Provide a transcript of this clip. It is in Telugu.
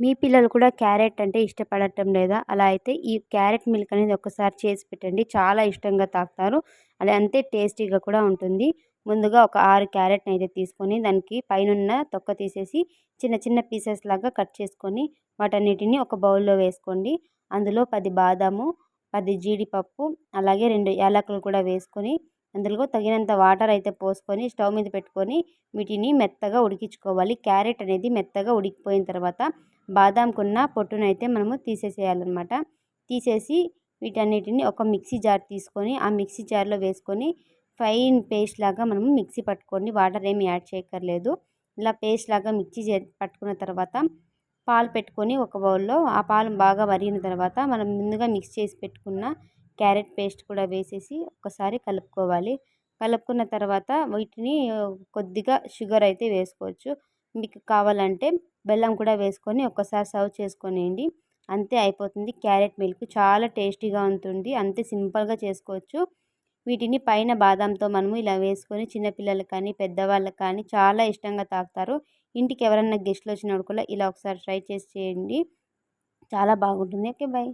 మీ పిల్లలు కూడా క్యారెట్ అంటే ఇష్టపడటం లేదా? అలా అయితే ఈ క్యారెట్ మిల్క్ అనేది ఒకసారి చేసి పెట్టండి. చాలా ఇష్టంగా తాగుతారు. అది అంతే టేస్టీగా కూడా ఉంటుంది. ముందుగా ఒక ఆరు క్యారెట్ని అయితే తీసుకొని దానికి పైనున్న తొక్క తీసేసి చిన్న చిన్న పీసెస్ లాగా కట్ చేసుకొని వాటన్నిటిని ఒక బౌల్లో వేసుకోండి. అందులో పది బాదాము పది జీడిపప్పు అలాగే రెండు యాలకులు కూడా వేసుకొని అందులో తగినంత వాటర్ అయితే పోసుకొని స్టవ్ మీద పెట్టుకొని వీటిని మెత్తగా ఉడికించుకోవాలి. క్యారెట్ అనేది మెత్తగా ఉడికిపోయిన తర్వాత బాదాంకున్న పొట్టునైతే మనము తీసేసేయాలన్నమాట. తీసేసి వీటన్నిటిని ఒక మిక్సీ జార్ తీసుకొని ఆ మిక్సీ జార్లో వేసుకొని ఫైన్ పేస్ట్ లాగా మనము మిక్సీ పట్టుకొని వాటర్ ఏమి యాడ్ చేయక్కర్లేదు. ఇలా పేస్ట్ లాగా మిక్సీ పట్టుకున్న తర్వాత పాలు పెట్టుకొని ఒక బౌల్లో ఆ పాలు బాగా మరిగిన తర్వాత మనం ముందుగా మిక్స్ చేసి పెట్టుకున్న క్యారెట్ పేస్ట్ కూడా వేసేసి ఒకసారి కలుపుకోవాలి. కలుపుకున్న తర్వాత వీటిని కొద్దిగా షుగర్ అయితే వేసుకోవచ్చు. మీకు కావాలంటే బెల్లం కూడా వేసుకొని ఒక్కసారి సర్వ్ చేసుకొనియండి. అంతే అయిపోతుంది. క్యారెట్ మిల్క్ చాలా టేస్టీగా ఉంటుంది. అంతే సింపుల్గా చేసుకోవచ్చు. వీటిని పైన బాదంతో మనము ఇలా వేసుకొని చిన్నపిల్లలకు కానీ పెద్దవాళ్ళకి కానీ చాలా ఇష్టంగా తాగుతారు. ఇంటికి ఎవరైనా గెస్ట్లు వచ్చినప్పుడు కూడా ఇలా ఒకసారి ట్రై చేసి చేయండి. చాలా బాగుంటుంది. Okay bye.